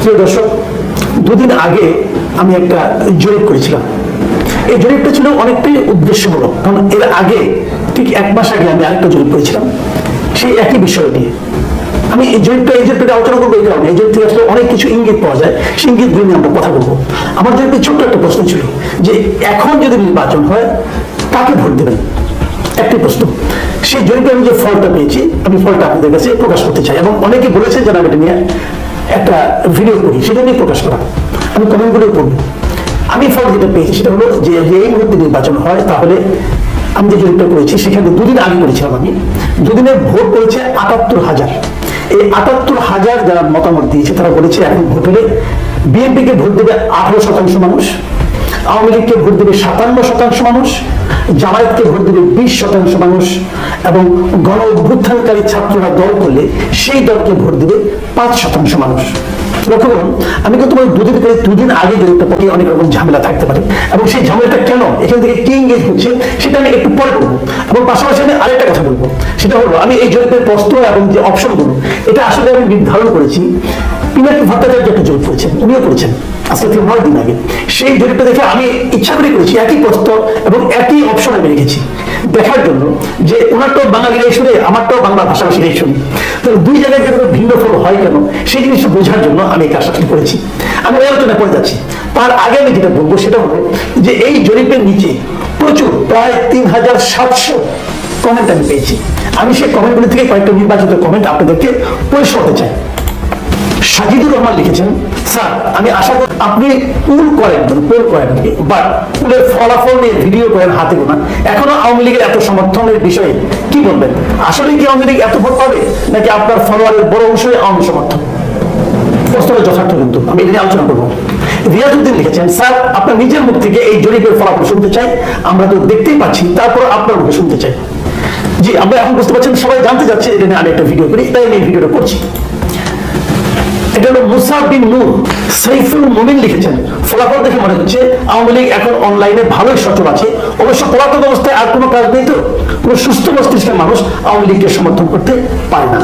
প্রিয় দর্শক, দুদিন আগে আমি একটা জরিপ করেছিলাম। এই জরিপটা ছিল অনেকটাই উদ্দেশ্যমূলক, কারণ এর আগে ঠিক এক মাস আগে আমি আরেকটা জরিপ করেছিলাম। সেই একই বিষয় নিয়ে। আমি এই জরিপটা এই জরিপটা আলোচনা করব এই কারণে। এই জরিপ থেকে আসলে অনেক কিছু ইঙ্গিত পাওয়া যায়। সেই ইঙ্গিত নিয়ে আমরা কথা বলব। আমার জরিপে ছোট্ট একটা প্রশ্ন ছিল যে, এখন যদি নির্বাচন হয়, কাকে ভোট দেবেন? একটি প্রশ্ন। সেই জরিপে আমি যে ফলটা পেয়েছি, আমি ফলটা আপনাদের কাছে প্রকাশ করতে চাই। এবং অনেকে বলেছে যে আমি এটা নিয়ে একটা ভিডিও করি, সেটা নিয়ে প্রকাশ করা। আমি কমেন্টগুলো করব। আমি ফল যেটা পেয়েছি সেটা হলো যে এই মুহূর্তে নির্বাচন হয়, তাহলে আমি যে জরিপটা করেছি, সেখানে দুদিন আগে করেছিলাম আমি। দুদিনের ভোট পড়েছে আটাত্তর হাজার। এই আটাত্তর হাজার যারা মতামত দিয়েছে, তারা বলেছে এখন ভোট হলে বিএনপিকে ভোট দেবে আঠারো শতাংশ মানুষ, আওয়ামী লীগকে ভোট দেবে সাতান্ন শতাংশ মানুষ জামায়াতকে ভোট দেবে বিশ শতাংশ মানুষ এবং গণ অভ্যুত্থানকারী ছাত্ররা দল করলে সেই দলকে ভোট দেবে পাঁচ শতাংশ মানুষ। আমি কিন্তু তোমার দুদিন থেকে দুদিন আগে জরিপটা পক্ষে অনেক রকম ঝামেলা থাকতে পারে। এবং সেই ঝামেলাটা কেন? এখান থেকে কি ইংগেজ হচ্ছে সেটা আমি একটু পরে বলব। এবং পাশাপাশি আমি আরেকটা কথা বলব। সেটা হলো, আমি এই জরিপের প্রশ্ন এবং যে অপশনগুলো, এটা আসলে আমি নির্ধারণ করেছি। পিনাকি ভট্টাচার্য একটা জরিপ করেছেন, উনিও করেছেন, আজকে থেকে নয় দিন আগে। সেই জরিপটা দেখে আমি ইচ্ছা করে করেছি, একই প্রশ্ন এবং একই অপশন আমি রেখেছি। দেখার জন্য যে ওনারটাও বাঙালিরাই শুনে, আমারটাও বাংলা ভাষাভাষীরাই শুনি। তো দুই জায়গায় ভিন্ন ফল হয় কেন, সেই জিনিসটা বোঝার জন্য আমি এই কাজটা করেছি। আমি ওই আলোচনা করে যাচ্ছি। তার আগে আমি যেটা বলব সেটা হলো যে এই জরিপের নিচে প্রচুর, প্রায় তিন হাজার সাতশো কমেন্ট আমি পেয়েছি। আমি সেই কমেন্টগুলি থেকে কয়েকটা নির্বাচিত কমেন্ট আপনাদেরকে পরিষ্কার করতে চাই। সাজিদুর রহমান লিখেছেন, স্যার, আমি আশা করি আপনি পুল করেন পোল করেন বাট পুলের ফলাফল নিয়ে ভিডিও করেন হাতে গোনা। এখনও আওয়ামী লীগের এত সমর্থনের বিষয়ে কি বলবেন? আসলে কি আওয়ামী লীগ এত ভোট পাবে? নাকি আপনার ফলোয়ারের বড় অংশই আওয়ামী সমর্থন প্রশ্নটা যথার্থ কিন্তু, আমি এটা আলোচনা করব। রিয়াজুদ্দিন লিখেছেন, স্যার, আপনার নিজের মুখ থেকে এই জরিপের ফলাফল শুনতে চাই। আমরা তো দেখতেই পাচ্ছি, তারপর আপনার মুখে শুনতে চাই। জি, আমরা এখন বুঝতে পারছেন সবাই জানতে যাচ্ছে এটা আমি একটা ভিডিও করি, তাই আমি এই ভিডিওটা করছি। এটা হলো মুসা বিন নূর, সাইফুল মুমিন লিখেছেন, ফলাফল দেখে মনে হচ্ছে আওয়ামী লীগ এখন অনলাইনে ভালোই সচল আছে। অবশ্য পলাতক অবস্থায় আর কোনো কাজ নেই তো, কোনো সুস্থ মস্তিষ্কের মানুষ আওয়ামী লীগকে সমর্থন করতে পারে না।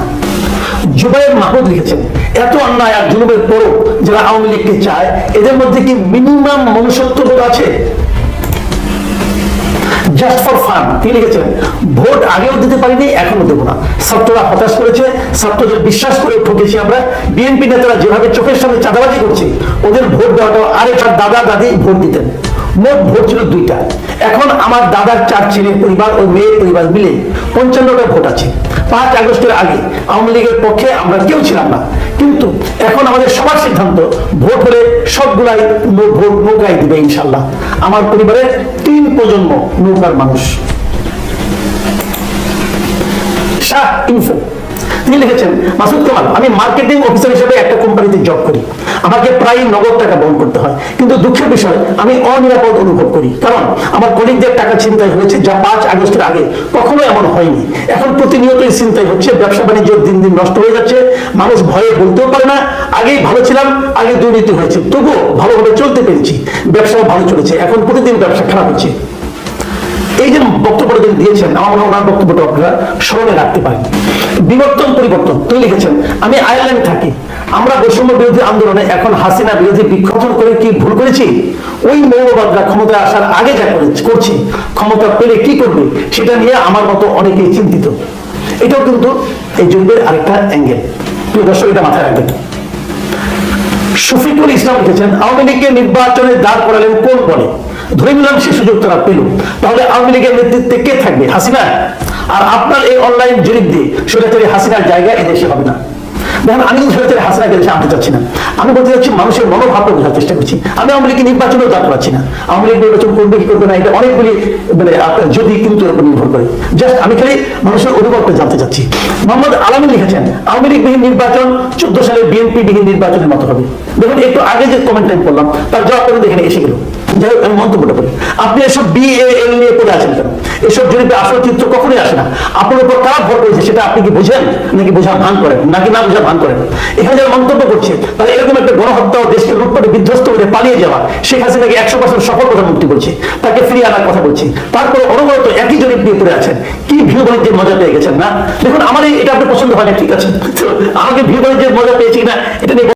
জুবাইর মাহমুদ লিখেছেন, এত অন্যায় আর জুলুমের পরও যারা আওয়ামী লীগকে চায়, এদের মধ্যে কি মিনিমাম মনুষ্যত্ববোধ আছে? জাস্ট ফর ফান তিনি ভোট আগেও দিতে পারিনি এখনও দেবো না। ছাত্ররা হতাশ করেছে, ছাত্রদের বিশ্বাস করে ঠকেছি আমরা। বিএনপি নেতারা যেভাবে চোখের সামনে চাঁদাবাজি করছে, ওদের ভোট দেওয়াটা আরেকটা দাদা দাদি ভোট দিতেন। মোট ভোট ছিল দুইটা। এখন আমার দাদার চার ছেলে পরিবার ও মেয়ের পরিবার মিলে পঞ্চান্নটা ভোট আছে। পাঁচ আগস্টের আগে আওয়ামী লীগের পক্ষে আমরা কেউ ছিলাম না। কিন্তু এখন আমাদের সবার সিদ্ধান্ত, ভোট হলে সবগুলাই ভোট নৌকায় দিবে ইনশাল্লাহ। আমার পরিবারের তিন প্রজন্ম নৌকার মানুষ। শাহ ইনফো তিনি লিখেছেন, মাসুদ কামাল, আমি মার্কেটিং অফিসার হিসেবে একটা কোম্পানিতে জব করি। আমাকে প্রায় নগদ টাকা বহন করতে হয়। কিন্তু দুঃখের বিষয়, আমি অনিরাপদ অনুভব করি। কারণ আমার কলিগদের টাকা ছিনতাই হয়েছে যা পাঁচ আগস্টের আগে। কখনো এমন হয়নি। এখন প্রতিনিয়তই চিন্তাই হচ্ছে। ব্যবসা বাণিজ্য দিন দিন নষ্ট হয়ে যাচ্ছে। মানুষ ভয়ে বলতেও পারে না। আগেই ভালো ছিলাম, আগে দুর্নীতি হয়েছে। তবুও ভালোভাবে চলতে পেরেছি। ব্যবসাও ভালো চলেছে। এখন প্রতিদিন ব্যবসা খারাপ হচ্ছে। এই যে বক্তব্যটা তিনি দিয়েছেন, আমার ওনার বক্তব্যটা আপনারা স্মরণে রাখতে পারেন। বিবর্তন পরিবর্তন, তিনি লিখেছেন, আমি আয়ারল্যান্ড থাকি। আমরা বৈষম্য বিরোধী আন্দোলনে এখন হাসিনা বিরোধী বিক্ষোভন করে কি ভুল করেছি? ওই মৌলবাদরা ক্ষমতায় আসার আগে যা করে- করছে। ক্ষমতা পেলে কি করবে, সেটা নিয়ে আমার মতো অনেকেই চিন্তিত। এটাও কিন্তু এই যুগের আরেকটা অ্যাঙ্গেল প্রিয় দর্শক, এটা মাথায় রাখবেন। শফিকুল ইসলাম লিখেছেন, আওয়ামী লীগকে নির্বাচনে দাঁড় করালেন কোন বলে ধরে নিলাম সে সুযোগ তারা পেল। তাহলে আওয়ামী লীগের নেতৃত্বে কে থাকবে? হাসিনা? আর আপনার এই অনলাইন জরিপ দিয়ে স্বৈরাচারী হাসিনার জায়গা এদেশে হবে না। দেখেন আমি কিন্তু স্বৈরাচারী হাসিনাকে দেশে আনতে চাচ্ছি না। আমি বলতে চাচ্ছি মানুষের মনোভাবটা বোঝার চেষ্টা করছি। আমি আওয়ামী লীগের নির্বাচনেও দাঁড় করাচ্ছি না। আওয়ামী লীগ নির্বাচন করবে কি করবে না, এটা অনেকগুলি মানে যদি কিন্তু এর উপর নির্ভর করে। জাস্ট আমি খালি মানুষের অনুভবটা জানতে চাচ্ছি। মোহাম্মদ আলামিন লিখেছেন, আওয়ামী লীগ বিহীন নির্বাচন চোদ্দ সালে বিএনপি বিহীন নির্বাচনের মতো হবে। দেখুন, একটু আগে যে কমেন্ট টাইম করলাম, তার জবাব করে দেখেন এসে গেল। যাই হোক, আমি মন্তব্যটা করি। আপনি এসব বিএএল নিয়ে পড়ে আছেন কেন? এসব জরিপে আসল চিত্র কখনোই আসে না। আপনার উপর কারা ভর করেছে, সেটা আপনি কি বোঝেন? নাকি বোঝার ভান করেন? নাকি না বোঝার ভান করেন। এখানে যারা মন্তব্য করছে তাহলে এরকম একটা গণহত্যা দেশকে লুটপাটে বিধ্বস্ত করে পালিয়ে যাওয়া, শেখ হাসিনাকে একশো পার্সেন্ট সফল প্রধানমন্ত্রী বলছে, তাকে ফিরিয়ে আনার কথা বলছি। তারপর অনবরত একই জনের নিয়ে পড়ে আছেন। কি ভিউ বাণিজ্যের মজা পেয়ে গেছেন না? দেখুন আমার এটা আপনার পছন্দ হয় না, ঠিক আছে। আমাকে ভিউ বাণিজ্যের মজা পেয়েছি না এটা নিয়ে